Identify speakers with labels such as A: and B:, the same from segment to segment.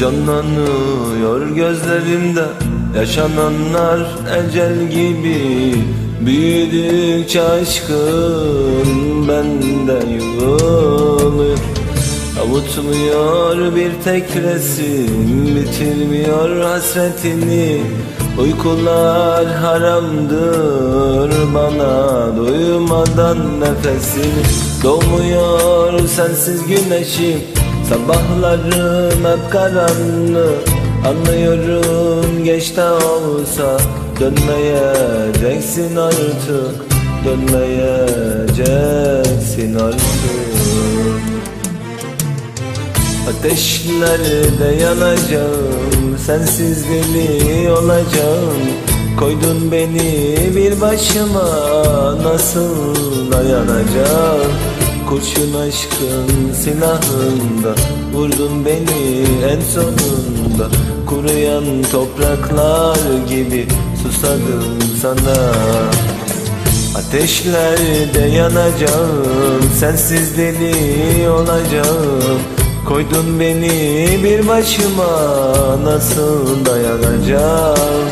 A: Canlanıyor gözlerimde. Yaşananlar ecel gibi. Büyüdükçe aşkın bende yığılır Avutmuyor bir tek resim Bitirmiyor hasretini. Uykular haramdır bana Duymadan nefesini Doğmuyor sensiz güneşim Sabahlarım hep karanlık Anlıyorum geç de olsa Dönmeyeceksin artık Dönmeyeceksin artık. Ateşlerde yanacağım Sensiz deli olacağım. Koydun beni bir başıma Nasıl dayanacağım Kurşun aşkın silahında Vurdun beni en sonunda. Kuruyan topraklar gibi Susadım sana. Ateşlerde yanacağım Sensiz deli olacağım. Koydun beni bir başıma Nasıl dayanacağım?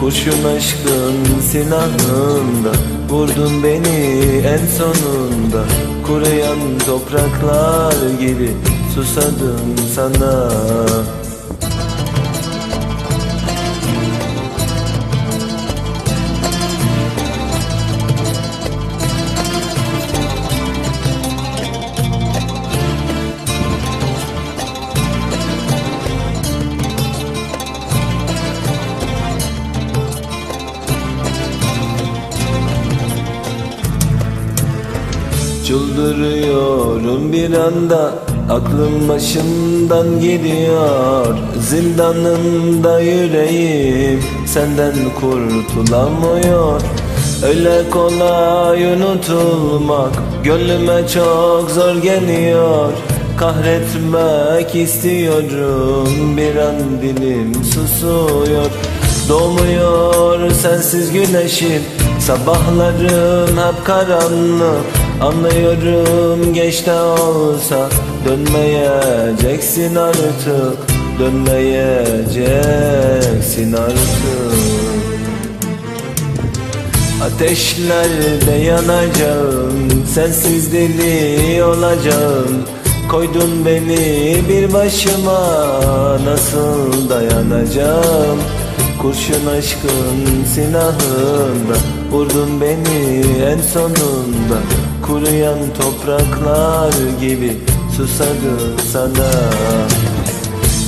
A: Kurşun aşkın silahında Vurdun beni en sonunda Kuruyan topraklar gibi Susadım sana Çıldırıyorum bir anda Aklım başımdan gidiyor. Zindanında yüreğim Senden kurtulamıyor. Öyle kolay unutulmak Gönlüme çok zor geliyor. Kahretmek istiyorum Bir an dilim susuyor. Doğmuyor sensiz güneşim Sabahlarım hep karanlık Anlıyorum geç de olsa Dönmeyeceksin artık Dönmeyeceksin artık. Ateşlerde yanacağım Sensiz deli olacağım. Koydun beni bir başıma Nasıl dayanacağım Kurşun aşkın silahında Vurdun beni en sonunda. Kuruyan topraklar gibi Susadım sana.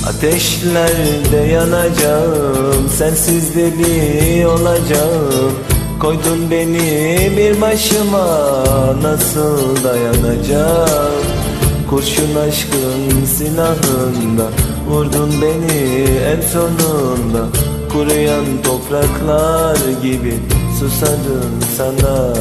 A: Ateşlerde yanacağım Sensiz deli olacağım. Koydun beni bir başıma Nasıl dayanacağım? Kurşun aşkın silahında Vurdun beni en sonunda Kuruyan topraklar gibi Susadım sana